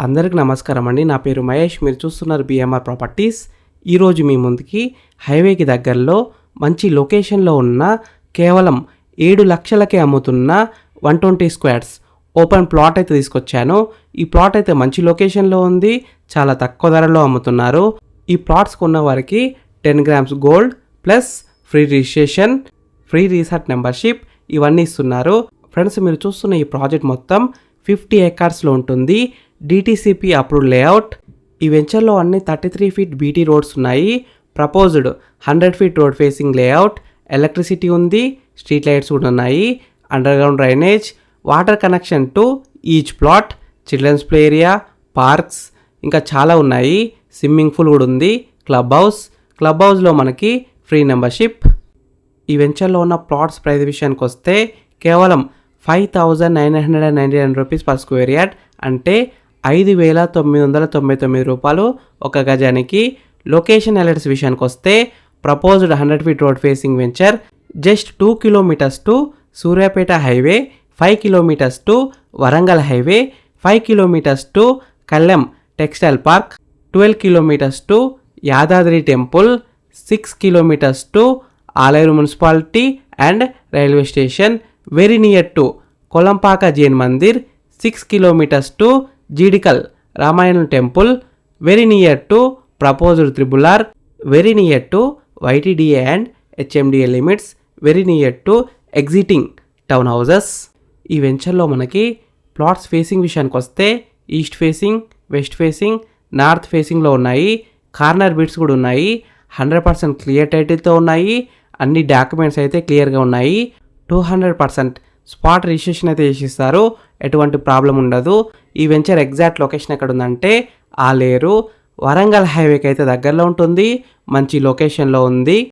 అందరికి నమస్కారం అండి. నా పేరు మహేష్. మీరు చూస్తున్నారు బిఎంఆర్ ప్రాపర్టీస్ ఈరోజు మీ ముందుకి హైవేకి దగ్గరలో మంచి లొకేషన్లో ఉన్న కేవలం ఏడు లక్షలకే అమ్ముతున్న one twenty squares open plot అయితే తీసుకొచ్చాను. ఈ ప్లాట్ అయితే మంచి లొకేషన్లో ఉంది. చాలా తక్కువ ధరలో అమ్ముతున్నారు. ఈ ప్లాట్స్ కొన్న వారికి ten grams gold plus free registration free resort membership ఇవన్నీ ఇస్తున్నారు. ఫ్రెండ్స్ మీరు చూస్తున్న ఈ ప్రాజెక్ట్ మొత్తం ఫిఫ్టీ ఎకర్స్లో ఉంటుంది. డిటీసీపీ అప్రూవ్ లేఅవుట్ ఈ వెంచర్లో అన్ని thirty three feet BT roads ఉన్నాయి. Proposed hundred feet road facing layout electricity ఉంది. స్ట్రీట్ లైట్స్ కూడా ఉన్నాయి. Underground drainage water connection to each plot children's play area parks ఇంకా చాలా ఉన్నాయి. స్విమ్మింగ్ పూల్ కూడా ఉంది. క్లబ్ హౌస్ క్లబ్ హౌస్లో మనకి ఫ్రీ మెంబర్షిప్ ఈ వెంచర్లో ఉన్న ప్లాట్స్ ప్రైస్ విషయానికి వస్తే కేవలం five thousand nine hundred and ninety nine rupees per square yard అంటే ఐదు వేల తొమ్మిది వందల తొంభై తొమ్మిది రూపాయలు ఒక గజానికి. లొకేషన్ అలర్ట్స్ విషయానికి వస్తే proposed hundred feet road facing venture just two kilometres to Suryapet highway five kilometres to Warangal highway five kilometres to Kallem textile park twelve kilometres to Yadadri temple six kilometres to Aler municipality and railway station very near to Kolanupaka Jain Mandir six kilometres to Jeedikal Ramayanam temple very near to proposed triple R very near to YTDA and HMDA limits very near to existing town houses ఈ వెంచర్లో మనకి plots facing విషయానికి వస్తే east facing west facing north ఫేసింగ్లో ఉన్నాయి corner bits కూడా ఉన్నాయి hundred percent clear టైటిల్తో ఉన్నాయి అన్ని డాక్యుమెంట్స్ అయితే క్లియర్గా ఉన్నాయి two hundred percent spot registration అయితే చేసిస్తారు. ఎటువంటి ప్రాబ్లం ఉండదు. ఈ వెంచర్ ఎగ్జాక్ట్ లొకేషన్ ఎక్కడ ఉందంటే ఆలేరు వరంగల్ హైవేకి అయితే దగ్గరలో ఉంటుంది. మంచి లొకేషన్లో ఉంది.